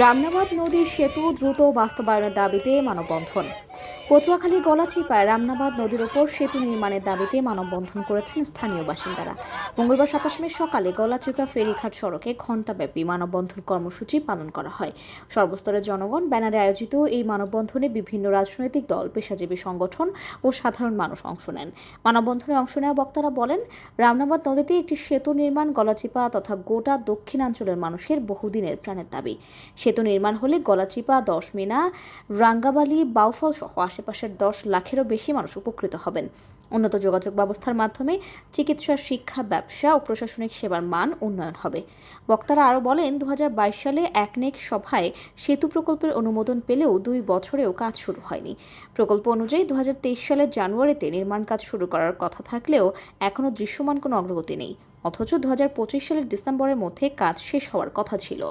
রামনাবাদ নদীর সেতু দ্রুত বাস্তবায়নের দাবিতে মানববন্ধন। পটুয়াখালী গলাচিপায় রামনাবাদ নদীর ওপর সেতু নির্মাণের দাবিতে মানববন্ধন করেছেন স্থানীয় বাসিন্দারা। মঙ্গলবার সাতাশ মে সকালে গলাচিপা ফেরিঘাট সড়কে ঘণ্টাব্যাপী মানববন্ধন কর্মসূচি পালন করা হয়। সর্বস্তরের জনগণ ব্যানারে আয়োজিত এই মানববন্ধনে বিভিন্ন রাজনৈতিক দল, পেশাজীবী সংগঠন ও সাধারণ মানুষ অংশ নেন। মানববন্ধনে অংশ নেওয়া বক্তারা বলেন, রামনাবাদ নদীতে একটি সেতু নির্মাণ গলাচিপা তথা গোটা দক্ষিণাঞ্চলের মানুষের বহুদিনের প্রাণের দাবি। সেতু নির্মাণ হলে গলাচিপা দশ মিনা রাঙ্গাবালি বাউফল সহ আশেপাশের দশ লাখেরও বেশি মানুষ উপকৃত হবেন। উন্নত যোগাযোগ ব্যবস্থার মাধ্যমে চিকিৎসা, শিক্ষা, ব্যবসা ও প্রশাসনিক সেবার মান উন্নয়ন হবে। বক্তারা আরও বলেন দু হাজার বাইশ সালে একনেক সভায় সেতু প্রকল্পের অনুমোদন পেলেও দুই বছরেও কাজ শুরু হয়নি। প্রকল্প অনুযায়ী দু হাজার তেইশ সালের জানুয়ারিতে নির্মাণ কাজ শুরু করার কথা থাকলেও এখনও দৃশ্যমান কোনো অগ্রগতি নেই। অথচ দু হাজার পঁচিশ সালের ডিসেম্বরের মধ্যে কাজ শেষ হওয়ার কথা ছিল।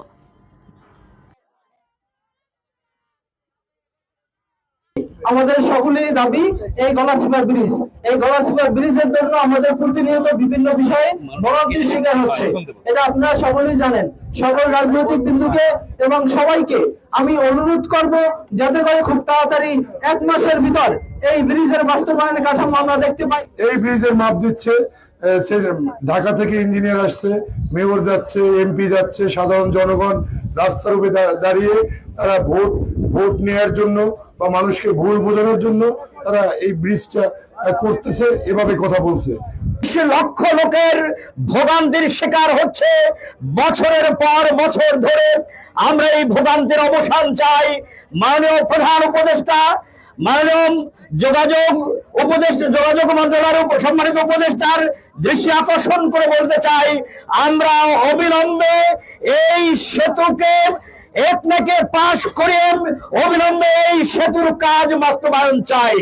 আমাদের সকলেরই দাবি, এই গলাচিপা ব্রিজ। এই গলাচিপা ব্রিজের জন্য আমাদের প্রতিনিয়ত বিভিন্ন বিষয়ে ভোগান্তির শিকার হচ্ছে। এটা আপনারা সকলেই জানেন। সকল রাজনৈতিক বিন্দুকে এবং সবাইকে আমি অনুরোধ করব, যাতে করে খুব তাড়াতাড়ি এক মাসের ভিতর এই ব্রিজের বাস্তবায়ন কাঠামো আমরা দেখতে পাই। এই ব্রিজের মাপ দিচ্ছে ঢাকা থেকে ইঞ্জিনিয়ার আসছে, মেয়র যাচ্ছে, এমপি যাচ্ছে, সাধারণ জনগণ রাস্তার উপরে দাঁড়িয়ে তারা ভোট ভোট নেয়ার জন্য বা মানুষকে ভুল বোঝানোর জন্য তারা এই ব্রিজটা করতেছে, এভাবে কথা বলছে। লক্ষ লোকের ভোগান্তির শিকার হচ্ছে। বছরের পর বছর ধরে আমরা এই ভোগান্তির অবসান চাই। মাননীয় প্রধান উপদেষ্টা, মাননীয় যোগাযোগ উপদেষ্টা, যোগাযোগ মন্ত্রণালয়ের সম্মানিত উপদেষ্টার দৃষ্টি আকর্ষণ করে বলতে চাই, আমরা অবিলম্বে এই সেতুকে একনাকে পাশ করে অবিলম্বে এই সেতুর কাজ বাস্তবায়ন চাই।